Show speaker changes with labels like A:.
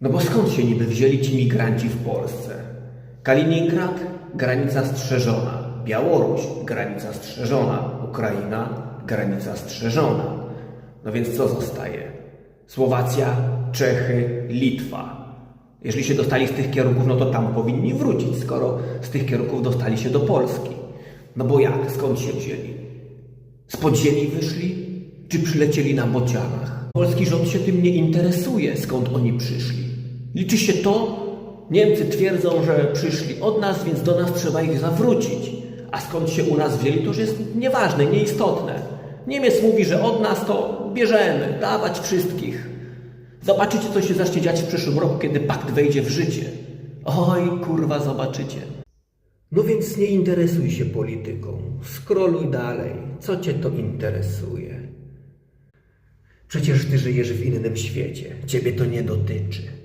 A: No bo skąd się niby wzięli ci migranci w Polsce? Kaliningrad, granica strzeżona. Białoruś, granica strzeżona. Ukraina, granica strzeżona. No więc co zostaje? Słowacja, Czechy, Litwa. Jeżeli się dostali z tych kierunków, no to tam powinni wrócić, skoro z tych kierunków dostali się do Polski. No bo jak? Skąd się wzięli? Z podziemi wyszli? Czy przylecieli na bocianach? Polski rząd się tym nie interesuje, skąd oni przyszli. Liczy się to, Niemcy twierdzą, że przyszli od nas, więc do nas trzeba ich zawrócić. A skąd się u nas wzięli, to już jest nieważne, nieistotne. Niemiec mówi, że od nas to bierzemy, dawać wszystkich. Zobaczycie, co się zacznie dziać w przyszłym roku, kiedy pakt wejdzie w życie. Oj, kurwa, zobaczycie. No więc nie interesuj się polityką. Skroluj dalej. Co cię to interesuje? Przecież ty żyjesz w innym świecie. Ciebie to nie dotyczy.